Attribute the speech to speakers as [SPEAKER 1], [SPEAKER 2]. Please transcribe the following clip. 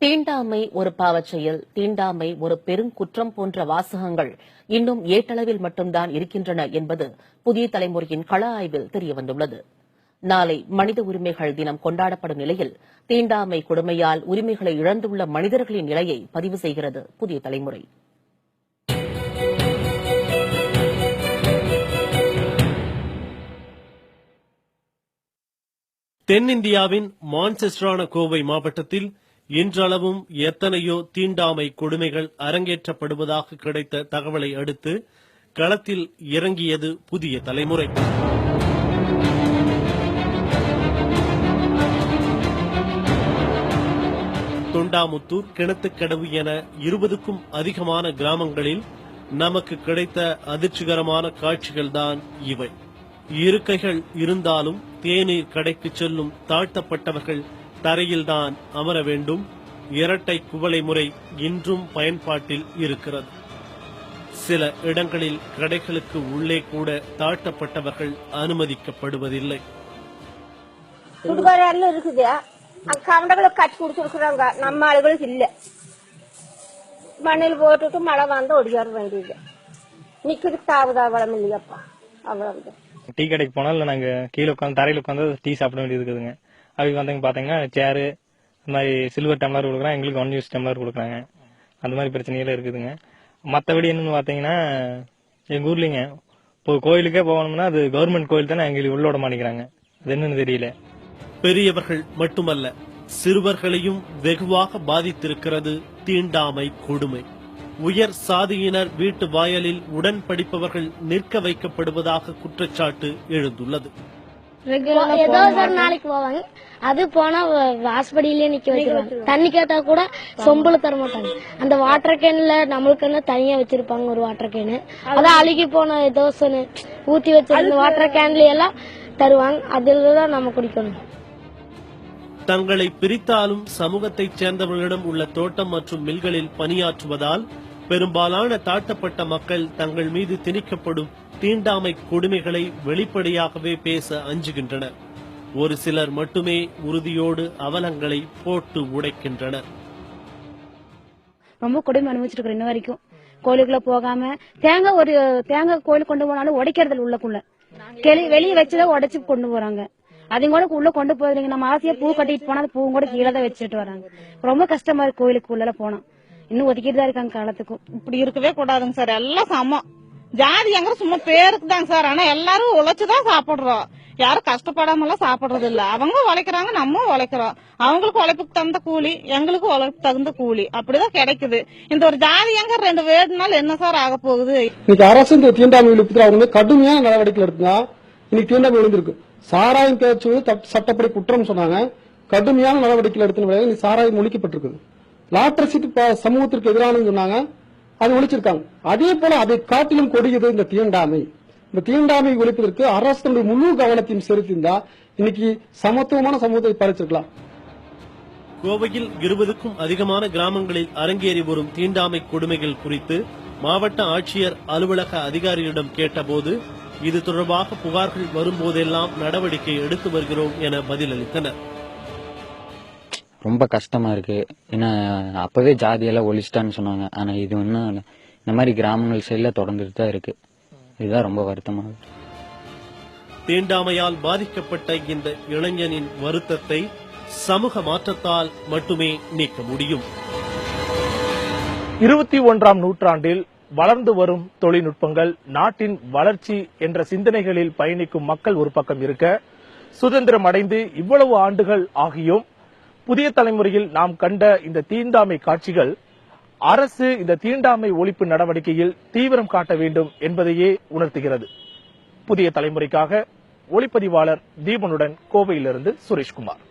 [SPEAKER 1] தீண்டாமை ஒரு பாவச்செயல் தீண்டாமை ஒரு பெருங்குற்றம் போன்ற வாசகங்கள் இன்னும் ஏட்டளவில் மட்டும்தான் இருக்கின்றன என்பது புதிய தலைமுறையின் கள ஆய்வில் தெரியவந்துள்ளது நாளை மனித உரிமைகள் தினம் கொண்டாடப்படும் நிலையில் தீண்டாமை கொடுமையால் உரிமைகளை இழந்துள்ள மனிதர்களின் நிலையை பதிவு செய்கிறது புதிய தலைமுறை.
[SPEAKER 2] தென்னிந்தியாவின் மான்செஸ்டரான கோவை மாவட்டத்தில் இன்றளவும் எத்தனையோ தீண்டாமை கொடுமைகள் அரங்கேற்றப்படுவதாக கிடைத்த தகவலை அடுத்து களத்தில் இறங்கியது புதிய தலைமுறை. தொண்டாமுத்தூர் கிணத்துக்கடவு என இருபதுக்கும் அதிகமான கிராமங்களில் நமக்கு கிடைத்த அதிர்ச்சிகரமான காட்சிகள்தான் இவை. இருக்கைகள் இருந்தாலும் தேநீர் கடைக்கு செல்லும் தாழ்த்தப்பட்டவர்கள் தரையில்தான் அமர வேண்டும். இரட்டை குவளை முறை இன்றும் பயன்பாட்டில் இருக்கிறது. சில இடங்களில் கடைகளுக்கு உள்ளே கூட தாழ்த்தப்பட்டவர்கள் அனுமதிக்கப்படுவதில்லை.
[SPEAKER 3] இருக்குது. அங்க கவண்டங்களை கட்டி கொடுத்துருக்குறாங்க. நம்ம ஆளுகளுக்கு இல்ல. மண்ணில் போட்டுட்டு மழை வந்தா ஒடியார வேண்டியது நிக்கிறதுக்கு தாவுதாவளம் இல்லையப்பா. அவ்வளவுதான்.
[SPEAKER 4] டீ கடைக்கு போனாலும் நாங்க கீழே உட்காந்து தரையில உட்காந்து டீ சாப்பிட வேண்டியது இருக்குதுங்க. அவங்க வந்தவங்க பார்த்தீங்கன்னா சேரு இந்த மாதிரி சில்வர் டம்ளர் கொடுக்குறாங்க எங்களுக்கு ஒன் யூஸ் டம்ளர் கொடுக்குறாங்க. அந்த மாதிரி பிரச்சனைகள் இருக்குதுங்க. மற்றபடி என்னன்னு பார்த்தீங்கன்னா எங்கள் ஊர்லிங்க. இப்போ கோயிலுக்கே போகணும்னா அது கவர்மெண்ட் கோயில் தானே எங்களுக்கு உள்ளோட மாட்டேங்கிறாங்க. அது என்னன்னு தெரியல.
[SPEAKER 2] பெரியவர்கள் மட்டுமல்ல சிறுவர்களையும் வெகுவாக பாதித்திருக்கிறது தீண்டாமை கொடுமை. உயர் சாதியினர் வீட்டு வாயலில் உடன் படிப்பவர்கள் நிற்க வைக்கப்படுவதாக குற்றச்சாட்டு எழுந்துள்ளது.
[SPEAKER 5] ஏதோ ஒரு நாளைக்கு போவாங்க. அது போனா வாசப்படியிலே நிக்க வச்சிருவாங்க. தண்ணி கேட்டா கூட சொம்புல தர மாட்டாங்க. அந்த வாட்டர் கேன்ல நம்மளுக்குன்னு தனியா வச்சிருப்பாங்க ஒரு வாட்டர் கேனு அதான் அழுகி போன தோசை ஊத்தி வச்சிருந்த வாட்டர் கேன்ல எல்லாம் தருவாங்க. அதுல தான் நம்ம குடிக்கணும்.
[SPEAKER 2] தங்களை பிரித்தாலும் சமூகத்தைச் சேர்ந்தவர்களிடம் உள்ள தோட்டம் மற்றும் மில்களில் பணியாற்றுவதால் பெரும்பாலான தாழ்த்தப்பட்ட மக்கள் தங்கள் மீது திணிக்கப்படும் தீண்டாமை கொடுமைகளை வெளிப்படையாகவே பேச அஞ்சுகின்றனர். ஒரு சிலர் மட்டுமே உறுதியோடு அவலங்களை போட்டு உடைக்கின்றனர்.
[SPEAKER 6] ரொம்ப கொடுமை அனுபவிச்சிருக்கிறோம் இன்ன வரைக்கும். கோயிலுக்குள்ள போகாம தேங்காய் ஒரு தேங்காய் கோயிலுக்கு கொண்டு போனாலும் உடைக்கிறது உள்ளக்குள்ள. கிளி வெளியே வச்சுதான் உடைச்சு கொண்டு போறாங்க. அதையும் கூட உள்ள கொண்டு போயிருங்க. நம்ம ஆசையா பூ கட்டிட்டு போனா அந்த பூவும் கூட கீழே தான் வச்சுட்டு வராங்க. ரொம்ப கஷ்டமா இருக்கு கோயிலுக்கு உள்ள போனா. இன்னும் ஒதுக்கிட்டு தான் இருக்காங்க காலத்துக்கும்.
[SPEAKER 7] இப்படி இருக்கவே கூடாதுங்க சார். எல்லாம் சமம். ஜாதிங்கிற சும்மா பேருக்கு தாங்க சார். ஆனா எல்லாரும் உழைச்சுதான் சாப்பிடுறோம். யாரும் கஷ்டப்படாம எல்லாம் சாப்பிடுறது இல்ல அவங்க உழைக்கிறாங்க நம்ம உழைக்கிறோம். அவங்களுக்கு உழைப்புக்கு தகுந்த கூலி எங்களுக்கு உழைப்புக்கு தகுந்த கூலி. அப்படிதான் கிடைக்குது. இந்த ஒரு ஜாதி எங்க ரெண்டு வேடுனால என்ன சார் ஆக போகுது?
[SPEAKER 8] இன்னைக்கு அரசு இந்த தீண்டாமை ஒழிப்புக்கு அவங்க வந்து கடுமையான நடவடிக்கை எடுத்தா இன்னைக்கு தீண்டாமை விழுந்திருக்கு. சாராயம் பேச்சு சட்டப்படி குற்றம் சொன்னாங்க. கடுமையான நடவடிக்கை எடுத்த விளைவு இன்னைக்கு சாராயம் ஒழிக்கப்பட்டிருக்குது. லாட்டரி சீட்டு சமூகத்திற்கு எதிரானு சொன்னாங்க. அது ஒழிச்சிருக்காங்க. அதே போல அதை காட்டிலும் கொடியது இந்த தீண்டாமை. இந்த தீண்டாமை ஒழிப்பதற்கு அரசு தன்னுடைய முழு கவனத்தையும் செலுத்தியிருந்தா இன்னைக்கு சமத்துவமான சமூகத்தை பறிச்சிருக்கலாம்
[SPEAKER 2] கோவையில் இருபதுக்கும் அதிகமான கிராமங்களில் அரங்கேறி வரும் தீண்டாமை கொடுமைகள் குறித்து மாவட்ட ஆட்சியர் அலுவலக அதிகாரிகளிடம் கேட்டபோது இது தொடர்பாக புகார்கள் வரும்போதெல்லாம் நடவடிக்கை எடுத்து வருகிறோம் என பதிலளித்தனா்
[SPEAKER 9] ரொம்ப கஷ்டமா இருக்கு. ஏன்னா அப்பவே ஜாதியெல்லாம் ஒழிச்சிட்டான்னு சொன்னாங்க. ஆனா இது ஒன்றும் இந்த மாதிரி கிராமங்கள் சைடில் தொடர்ந்துட்டு தான் இருக்கு. இதுதான் ரொம்ப வருத்தமா இருக்கு.
[SPEAKER 2] தீண்டாமையால் பாதிக்கப்பட்ட இந்த இளைஞனின் வருத்தத்தை சமூக மாற்றத்தால் மட்டுமே நீக்க முடியும்.
[SPEAKER 10] இருபத்தி ஒன்றாம் நூற்றாண்டில் வளர்ந்து வரும் தொழில்நுட்பங்கள் நாட்டின் வளர்ச்சி என்ற சிந்தனைகளில் பயணிக்கும் மக்கள் ஒரு பக்கம் இருக்க சுதந்திரம் அடைந்து இவ்வளவு ஆண்டுகள் ஆகியும் புதிய தலைமுறையில் நாம் கண்ட இந்த தீண்டாமை காட்சிகள் அரசு இந்த தீண்டாமை ஒழிப்பு நடவடிக்கையில் தீவிரம் காட்ட வேண்டும் என்பதையே உணர்த்துகிறது. புதிய தலைமுறைக்காக ஒளிப்பதிவாளர் தீபனுடன் கோவையிலிருந்து சுரேஷ்குமார்.